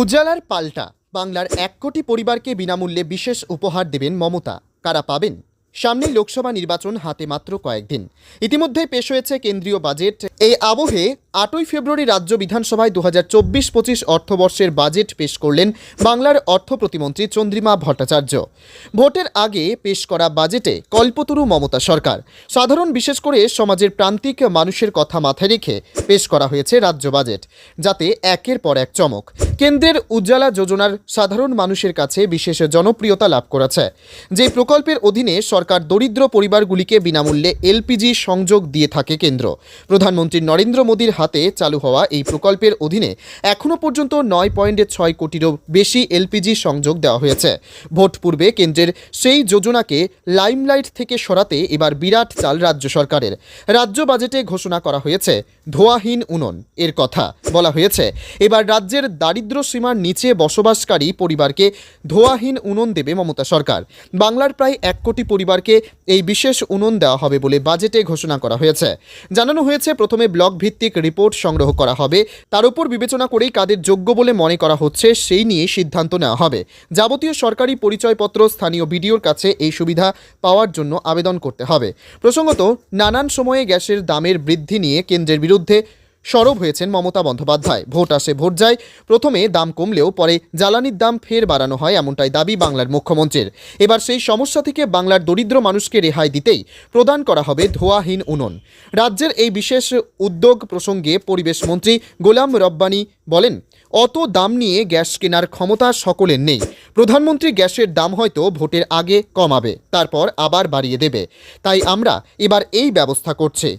উজ্জ্বলার পাল্টা বাংলার এক কোটি পরিবারকে বিনামূল্যে বিশেষ উপহার দেবেন মমতা। কারা পাবেন? সামনেই লোকসভা নির্বাচন হাতে মাত্র কয়েকদিন। ইতিমধ্যে পেশ হয়েছে কেন্দ্রীয় বাজেট। এই আবহে আটই ফেব্রুয়ারি রাজ্য বিধানসভায় দু হাজার চব্বিশ পঁচিশ অর্থবর্ষের বাজেট পেশ করলেন বাংলার অর্থ প্রতিমন্ত্রী চন্দ্রিমা ভট্টাচার্য। ভোটের আগে পেশ করা বাজেটে কল্পতরু মমতা সরকার। সাধারণ বিশেষ করে সমাজের প্রান্তিক মানুষের কথা মাথায় রেখে পেশ করা হয়েছে রাজ্য বাজেট, যাতে একের পর এক চমক। কেন্দ্রের উজ্জ্বলা যোজনার সাধারণ মানুষের কাছে বিশেষ জনপ্রিয়তা লাভ করেছে। যে প্রকল্পের অধীনে সরকার দরিদ্র পরিবারগুলিকে বিনামূল্যে এলপিজি সংযোগ দিয়ে থাকে কেন্দ্র। প্রধানমন্ত্রী নরেন্দ্র মোদীর হাতে চালু হওয়া এই প্রকল্পের অধীনে এখনও পর্যন্ত নয় পয়েন্ট ছয় কোটিরও বেশি এলপিজি সংযোগ দেওয়া হয়েছে। ভোট পূর্বে কেন্দ্রের সেই যোজনাকে লাইমলাইট থেকে সরাতে এবার বিরাট চাল রাজ্য সরকারের। রাজ্য বাজেটে ঘোষণা করা হয়েছে, ধোয়াহীন উনন, এর কথা বলা হয়েছে। এবার রাজ্যের দারিদ্র সীমার নিচে বসবাসকারী পরিবারকে ধোয়াহীন উনন দেবে মমতা সরকার। বাংলার প্রায় এক কোটি পরিবারকে এই বিশেষ উনন দেওয়া হবে বলে বাজেটে ঘোষণা করা হয়েছে। জানানো হয়েছে, প্রথমে ব্লক ভিত্তিক রিপোর্ট সংগ্রহ করা হবে। তার উপর বিবেচনা করেই কাদের যোগ্য বলে মনে করা হচ্ছে, সেই নিয়ে সিদ্ধান্ত নেওয়া হবে। যাবতীয় সরকারি পরিচয়পত্র, স্থানীয় বিডিওর কাছে এই সুবিধা পাওয়ার জন্য আবেদন করতে হবে। প্রসঙ্গত, নানান সময়ে গ্যাসের দামের বৃদ্ধি নিয়ে কেন্দ্রের বিরুদ্ধে সরব হয়েছেন মমতা বন্দ্যোপাধ্যায়। ভোট আসে, ভোট যায়। প্রথমে দাম কমলেও পরে জ্বালানির দাম ফের বাড়ানো হয় এমনটাই দাবি বাংলার মুখ্যমন্ত্রীর। এবার সেই সমস্যা থেকে বাংলার দরিদ্র মানুষকে রেহাই দিতেই প্রদান করা হবে ধোয়াহীন উনন। রাজ্যের এই বিশেষ উদ্যোগ প্রসঙ্গে পরিবেশ মন্ত্রী গোলাম রব্বানি বলেন, অত দাম নিয়ে গ্যাস কেনার ক্ষমতা সকলের নেই। প্রধানমন্ত্রী গ্যাসের দাম হয়তো ভোটের আগে কমাবে, তারপর আবার বাড়িয়ে দেবে। তাই আমরা এবার এই ব্যবস্থা করছি।